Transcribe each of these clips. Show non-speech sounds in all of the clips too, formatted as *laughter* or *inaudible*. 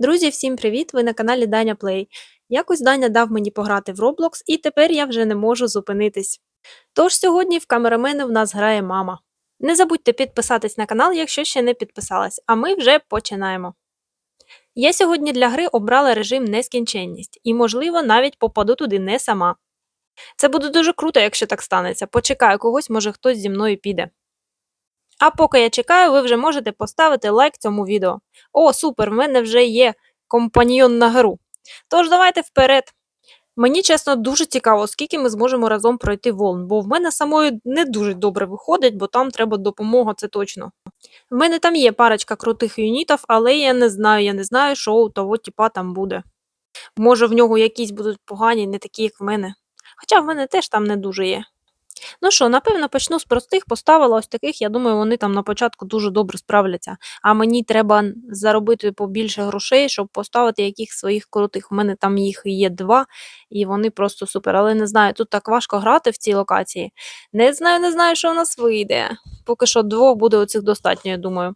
Друзі, всім привіт! Ви на каналі Даня Плей. Якось Даня дав мені пограти в Roblox, і тепер я вже не можу зупинитись. Тож сьогодні в камерамени в нас грає мама. Не забудьте підписатись на канал, якщо ще не підписалась, а ми вже починаємо. Я сьогодні для гри обрала режим нескінченність і, можливо, навіть попаду туди не сама. Це буде дуже круто, якщо так станеться. Почекаю когось, може хтось зі мною піде. А поки я чекаю, ви вже можете поставити лайк цьому відео. О, супер! В мене вже є компаньйон на гру. Тож давайте вперед. Мені чесно дуже цікаво, скільки ми зможемо разом пройти волн, бо в мене самої не дуже добре виходить, бо там треба допомога, це точно. В мене там є парочка крутих юнітів, але я не знаю, я не знаю, що у того типа там буде. Може, в нього якісь будуть погані, не такі, як в мене. Хоча в мене теж там не дуже є. Ну що, напевно, почну з простих, поставила ось таких, я думаю, вони там на початку дуже добре справляться. А мені треба заробити побільше грошей, щоб поставити якихось своїх крутих. У мене там їх є два, і вони просто супер. Але не знаю, тут так важко грати в цій локації. Не знаю, не знаю, що в нас вийде. Поки що двох буде оцих достатньо, я думаю.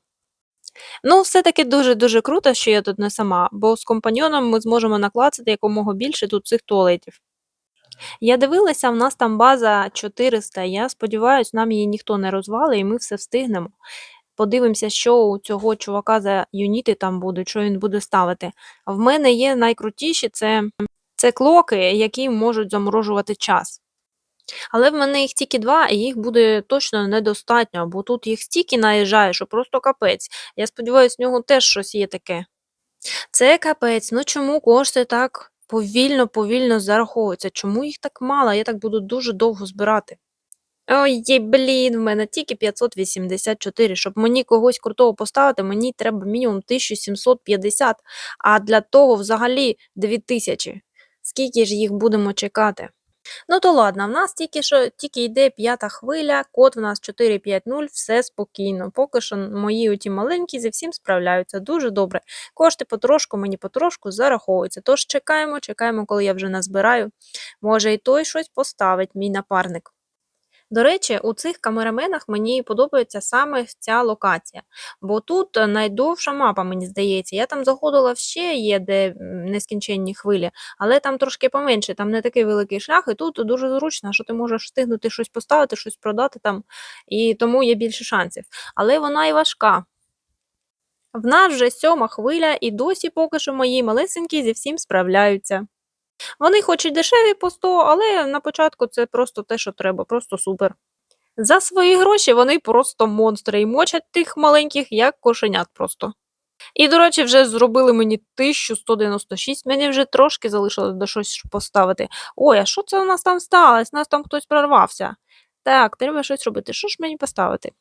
Ну, все-таки дуже-дуже круто, що я тут не сама, бо з компаньйоном ми зможемо наклацати якомога більше тут цих туалетів. Я дивилася, в нас там база 400. Я сподіваюся, нам її ніхто не розвалить, і ми все встигнемо. Подивимося, що у цього чувака за юніти там будуть, що він буде ставити. В мене є найкрутіші це, це клоки, які можуть заморожувати час. Але в мене їх тільки два, і їх буде точно недостатньо, бо тут їх стільки наїжджає, що просто капець. Я сподіваюся, в нього теж щось є таке. Це капець, ну чому кошти так повільно, повільно зараховуються? Чому їх так мало? Я так буду дуже довго збирати. Ой, блін, в мене тільки 584. Щоб мені когось крутого поставити, мені треба мінімум 1750, а для того взагалі 2000. Скільки ж їх будемо чекати? Ну то ладно, в нас тільки що тільки йде п'ята хвиля, код в нас 450, все спокійно. Поки що мої оті маленькі зі всім справляються дуже добре. Кошти потрошку, мені потрошку зараховуються. Тож чекаємо, чекаємо, коли я вже назбираю. Може, і той щось поставить, мій напарник. До речі, у цих камераменах мені подобається саме ця локація, бо тут е, найдовша мапа, мені здається. Я там заходила ще є, де нескінченні хвилі, але там трошки поменше, там не такий великий шлях, і тут дуже зручно, що ти можеш встигнути щось поставити, щось продати там, і тому є більше шансів. Але вона і важка. В нас вже сьома хвиля, і досі поки що мої малесенькі зі всім справляються. Вони хоч і дешеві по 100, але на початку це просто те, що треба, просто супер. За свої гроші вони просто монстри і мочать тих маленьких, як кошенят просто. І, до речі, вже зробили мені 1196, мені вже трошки залишилось до щось поставити. Ой, а що це у нас там сталося? У нас там хтось прорвався. Так, треба щось робити. Що ж мені поставити?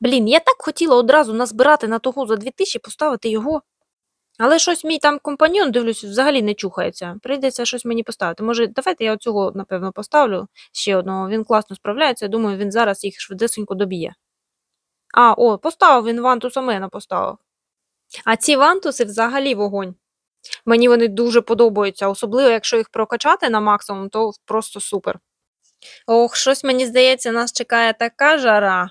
Блін, я так хотіла одразу назбирати на того за 2000 поставити його. Але щось мій там компаньон, дивлюсь, взагалі не чухається. Прийдеться щось мені поставити. Може, давайте я оцього, напевно, поставлю ще одного. Він класно справляється. Я думаю, він зараз їх швидесенько доб'є. А, о, поставив він вантуса мене поставив. А ці вантуси взагалі вогонь. Мені вони дуже подобаються, особливо, якщо їх прокачати на максимум, то просто супер. Ох, щось мені здається, нас чекає така жара.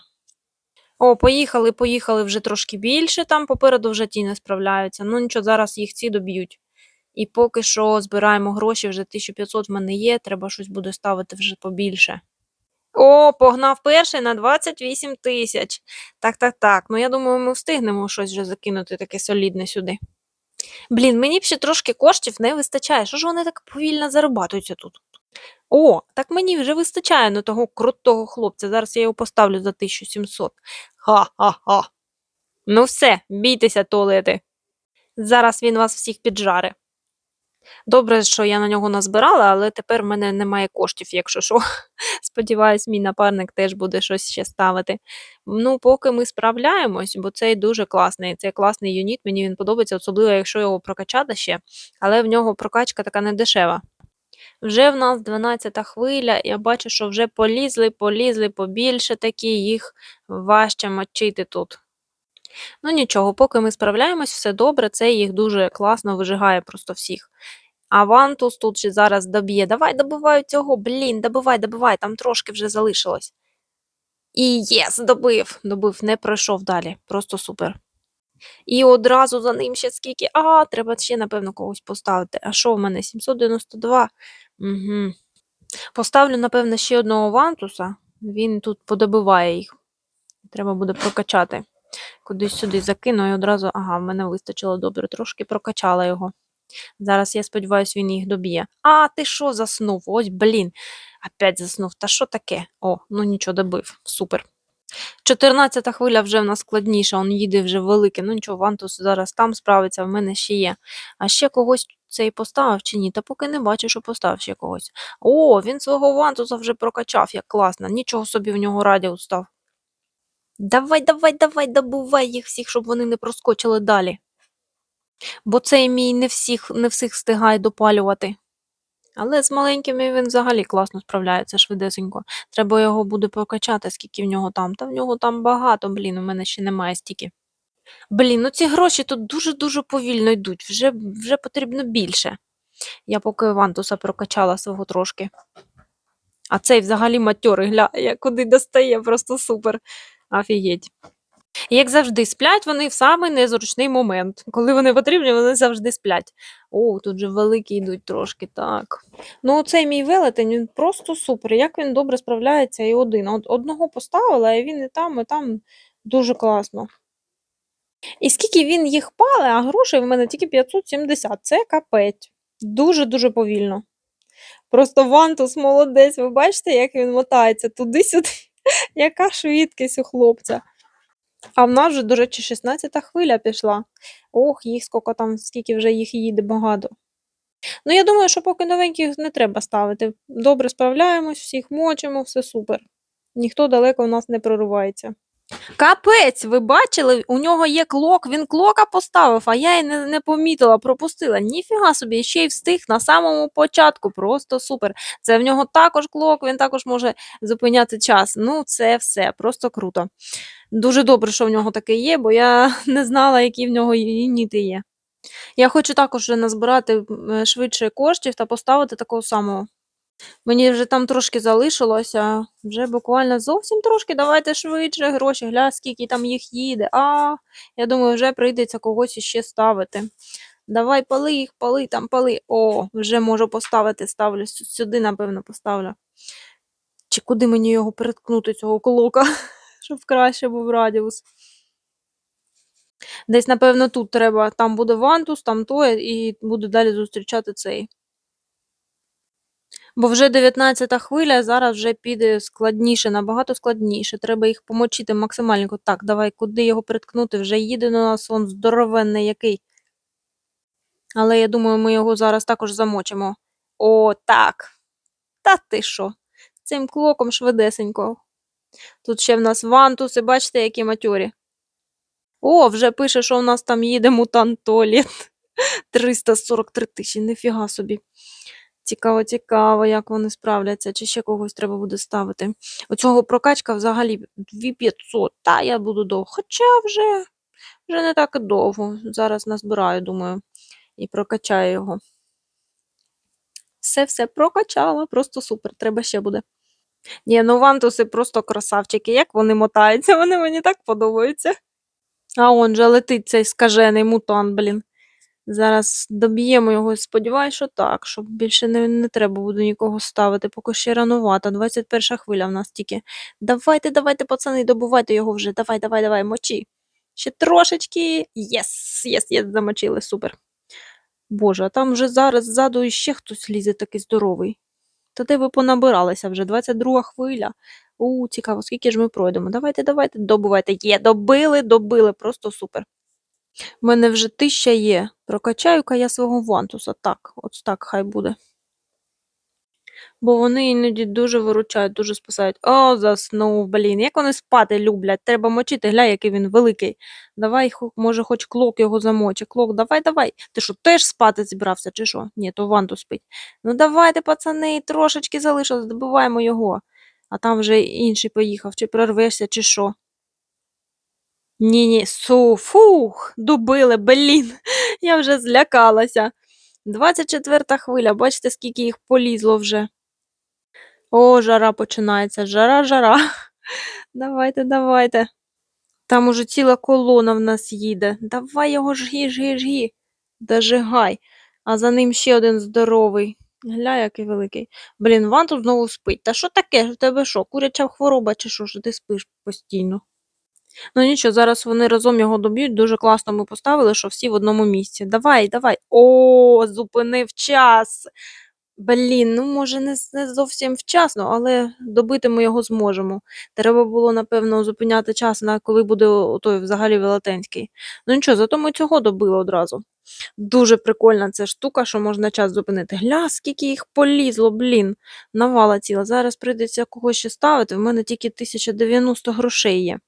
О, поїхали, поїхали вже трошки більше, там попереду вже ті не справляються. Ну нічого, зараз їх ці доб'ють. І поки що збираємо гроші, вже 1500 в мене є, треба щось буде ставити вже побільше. О, погнав перший на 28 тисяч. Так, так, так. Ну я думаю, ми встигнемо щось вже закинути таке солідне сюди. Блін, мені б ще трошки коштів не вистачає. Що ж вони так повільно зарабатуються тут? О, так мені вже вистачає на того крутого хлопця. Зараз я його поставлю за 1700. Ха-ха-ха. Ну все, бійтеся, туалети. Зараз він вас всіх піджаре. Добре, що я на нього назбирала, але тепер в мене немає коштів, якщо що. *laughs* Сподіваюсь, мій напарник теж буде щось ще ставити. Ну, поки ми справляємось, бо цей дуже класний. Це класний юніт, мені він подобається, особливо, якщо його прокачати ще, але в нього прокачка така не дешева. Вже в нас 12 хвиля, я бачу, що вже полізли, полізли побільше такі, їх важче мочити тут. Ну нічого, поки ми справляємось, все добре, це їх дуже класно вижигає просто всіх. А Вантус тут ще зараз доб'є. Давай добивай цього, блін, добивай, добивай, там трошки вже залишилось. І єс, добив, добив, не пройшов далі. Просто супер. І одразу за ним ще скільки. А, треба ще, напевно, когось поставити. А що в мене? 792. Угу. Поставлю, напевно, ще одного вантуса. Він тут подобиває їх. Треба буде прокачати. Кудись сюди закину і одразу. Ага, в мене вистачило добре, трошки прокачала його. Зараз, я сподіваюся, він їх доб'є. А, ти що заснув? Ось, блін. Опять заснув. Та що таке? О, ну нічого добив. Супер. 14 хвиля вже в нас складніша, он їде вже велике. Ну нічого, Вантус зараз там справиться, в мене ще є. А ще когось цей поставив чи ні? Та поки не бачу, що поставив ще когось. О, він свого Вантуса вже прокачав, як класно. Нічого собі в нього радіус став. Давай, давай, давай, добувай їх всіх, щоб вони не проскочили далі. Бо цей мій не всіх, не всіх встигає допалювати. Але з маленькими він взагалі класно справляється швидесенько. Треба його буде прокачати, скільки в нього там. Та в нього там багато, блін, у мене ще немає стільки. Блін, ну ці гроші тут дуже-дуже повільно йдуть, вже, вже потрібно більше. Я поки Вантуса прокачала свого трошки. А цей взагалі матьорий, гля, як куди достає, просто супер. Офігеть. І як завжди, сплять вони в самий незручний момент. Коли вони потрібні, вони завжди сплять. О, тут же великі йдуть трошки, так. Ну, цей мій велетень, він просто супер. Як він добре справляється і один. От одного поставила, і він і там, і там дуже класно. І скільки він їх пале, а грошей в мене тільки 570. Це капець. Дуже-дуже повільно. Просто Вантус молодець, ви бачите, як він мотається туди-сюди. *laughs* Яка швидкість у хлопця. А в нас вже, до речі, 16 хвиля пішла. Ох, їх скільки там, скільки вже їх їде багато. Ну, я думаю, що поки новеньких не треба ставити. Добре справляємось, всіх мочимо, все супер. Ніхто далеко в нас не проривається. Капець, ви бачили, у нього є клок, він клока поставив, а я й не, не помітила, пропустила. Ніфіга собі, ще й встиг на самому початку. Просто супер. Це в нього також клок, він також може зупиняти час. Ну, це все, просто круто. Дуже добре, що в нього таке є, бо я *laughs* не знала, які в нього юніти є. Я хочу також назбирати е, швидше коштів та поставити такого самого. Мені вже там трошки залишилося, вже буквально зовсім трошки. Давайте швидше гроші, гля, скільки там їх їде. А, я думаю, вже прийдеться когось іще ставити. Давай пали їх, пали, там пали. О, вже можу поставити, ставлю. Сюди, напевно, поставлю. Чи куди мені його переткнути, цього колока, *laughs* щоб краще був радіус. Десь, напевно, тут треба. Там буде вантус, там то, і буду далі зустрічати цей. Бо вже 19 хвиля, зараз вже піде складніше, набагато складніше. Треба їх помочити максимально. Так, давай, куди його приткнути? Вже їде на нас он здоровенний який. Але я думаю, ми його зараз також замочимо. О, так. Та ти що? Цим клоком швидесенько. Тут ще в нас вантуси, бачите, які матьорі. О, вже пише, що у нас там їде мутант туалет. 343 тисячі, ніфіга собі. Цікаво, цікаво, як вони справляться, чи ще когось треба буде ставити. Оцього прокачка взагалі 2500. Та я буду довго. Хоча вже, вже не так довго. Зараз назбираю, думаю, і прокачаю його. Все-все прокачала, просто супер, треба ще буде. Ні, ну вантуси просто красавчики. Як вони мотаються, *laughs* вони мені так подобаються. А он же летить цей скажений мутант, блін. Зараз доб'ємо його, сподіваюсь, що так, щоб більше не, не треба буде нікого ставити, поки ще ранувато. 21 хвиля в нас тільки. Давайте, давайте, пацани, добувайте його вже. Давай, давай, давай, мочі. Ще трошечки. Єс, єс, єс, замочили, супер. Боже, а там вже зараз ззаду іще хтось лізе такий здоровий. Та де ви понабиралися вже? 22 хвиля. У, цікаво, скільки ж ми пройдемо. Давайте, давайте, добувайте. Є, добили, добили, просто супер. У мене вже тисяча є. Прокачаю-ка я свого вантуса. Так, от так хай буде. Бо вони іноді дуже виручають, дуже спасають. О, заснув, блін. Як вони спати люблять. Треба мочити, гля, який він великий. Давай, може, хоч клок його замочи. Клок, давай, давай. Ти що, теж спати зібрався, чи що? Ні, то вантус спить. Ну давайте, пацани, трошечки залишилось, добиваємо його. А там вже інший поїхав, чи прорвешся, чи що. Ні-ні, су, фух, добили, блін, я вже злякалася. 24 хвиля, бачите, скільки їх полізло вже. О, жара починається, жара, жара. *laughs* Давайте, давайте. Там уже ціла колона в нас їде. Давай його жги, жги, жги. Дожигай. А за ним ще один здоровий. Гля, який великий. Блін, Ван тут знову спить. Та що таке? В тебе що? Куряча хвороба чи що? Що ти спиш постійно? Ну нічого, зараз вони разом його доб'ють. Дуже класно ми поставили, що всі в одному місці. Давай, давай. О, зупинив час. Блін, ну може не, не зовсім вчасно, але добити ми його зможемо. Треба було, напевно, зупиняти час, на коли буде той взагалі велетенський. Ну нічого, зато ми цього добили одразу. Дуже прикольна ця штука, що можна час зупинити. Гля, скільки їх полізло, блін. Навала ціла. Зараз прийдеться когось ще ставити. В мене тільки 1090 грошей є.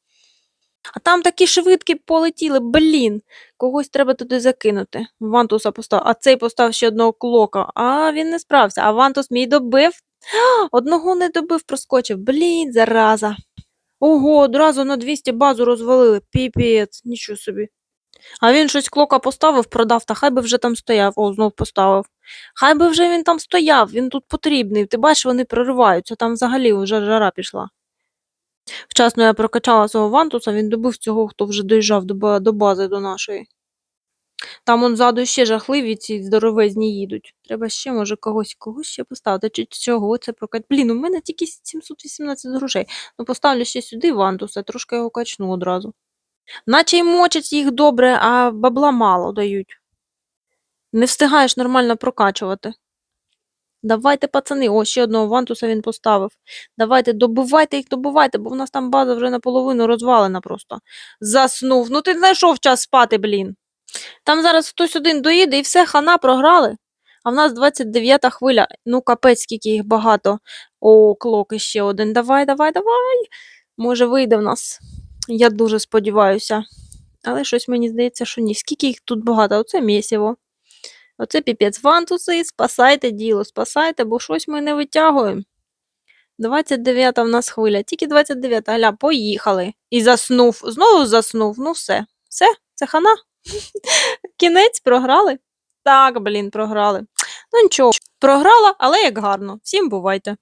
А там такі швидкі полетіли, блін. Когось треба туди закинути. Вантуса постав. А цей постав ще одного клока. А він не справився. А Вантус мій добив. *gasps* Одного не добив, проскочив. Блін, зараза. Ого, одразу на 200 базу розвалили. Піпець, нічого собі. А він щось клока поставив, продав, та хай би вже там стояв. О, знов поставив. Хай би вже він там стояв, він тут потрібний. Ти бачиш, вони прориваються, там взагалі вже жара пішла. Вчасно я прокачала свого вантуса, він добив цього, хто вже доїжджав до, бази до нашої. Там он ззаду ще жахливі ці здоровезні їдуть. Треба ще, може, когось, когось ще поставити. Чи чого це прокат? Блін, у мене тільки 718 грошей. Ну, поставлю ще сюди вантуса, трошки його качну одразу. Наче й мочать їх добре, а бабла мало дають. Не встигаєш нормально прокачувати. Давайте, пацани, о, ще одного вантуса він поставив. Давайте, добивайте їх, добивайте, бо в нас там база вже наполовину розвалена просто. Заснув. Ну ти знайшов час спати, блін. Там зараз хтось один доїде і все, хана програли. А в нас 29-та хвиля. Ну, капець, скільки їх багато. О, клок іще один. Давай, давай, давай. Може, вийде в нас. Я дуже сподіваюся. Але щось мені здається, що ні. Скільки їх тут багато? Оце місіво. Оце піпець вантуси, спасайте діло, спасайте, бо щось ми не витягуємо. 29 в нас хвиля, тільки 29, гля, поїхали. І заснув, знову заснув, ну все. Все, це хана. *laughs* Кінець програли. Так, блін, програли. Ну нічого, програла, але як гарно. Всім бувайте.